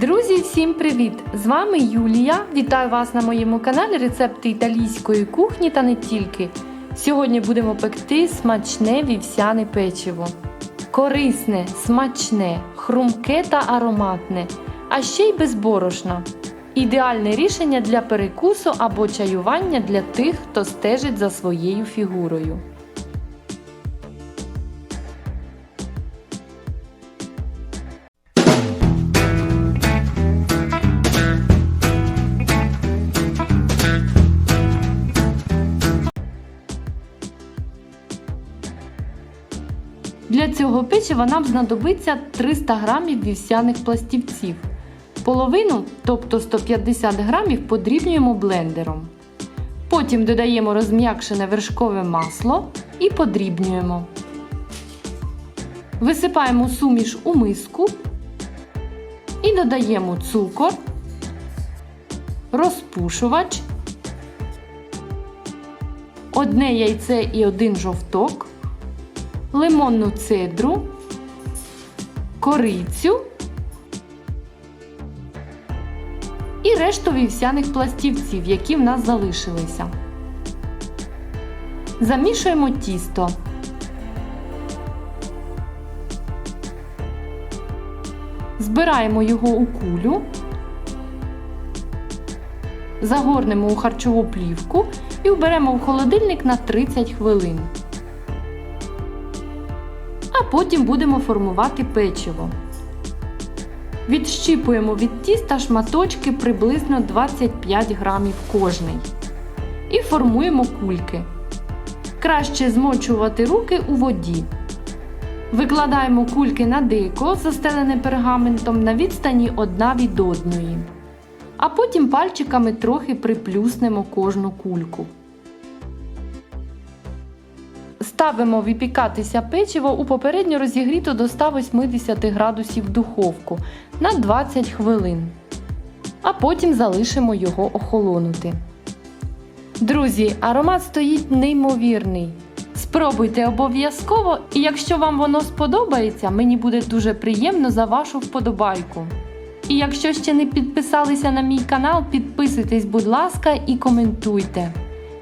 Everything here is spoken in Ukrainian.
Друзі, всім привіт! З вами Юлія. Вітаю вас на моєму каналі Рецепти італійської кухні та не тільки. Сьогодні будемо пекти смачне вівсяне печиво. Корисне, смачне, хрумке та ароматне, а ще й без борошна. Ідеальне рішення для перекусу або чаювання для тих, хто стежить за своєю фігурою. Для цього печива нам знадобиться 300 г вівсяних пластівців. Половину, тобто 150 г, подрібнюємо блендером. Потім додаємо розм'якшене вершкове масло і подрібнюємо. Висипаємо суміш у миску і додаємо цукор, розпушувач, одне яйце і один жовток лимонну цедру, корицю і решту вівсяних пластівців, які в нас залишилися. Замішуємо тісто. Збираємо його у кулю, загорнемо у харчову плівку і вберемо в холодильник на 30 хвилин а потім будемо формувати печиво. Відщіпуємо від тіста шматочки приблизно 25 грамів кожний. І формуємо кульки. Краще змочувати руки у воді. Викладаємо кульки на дико, застелене пергаментом на відстані одна від одної. А потім пальчиками трохи приплюснемо кожну кульку. Ставимо випікатися печиво у попередньо розігріту до 180 градусів духовку на 20 хвилин. А потім залишимо його охолонути. Друзі, аромат стоїть неймовірний. Спробуйте обов'язково, і якщо вам воно сподобається, мені буде дуже приємно за вашу вподобайку. І якщо ще не підписалися на мій канал, підписуйтесь, будь ласка, і коментуйте.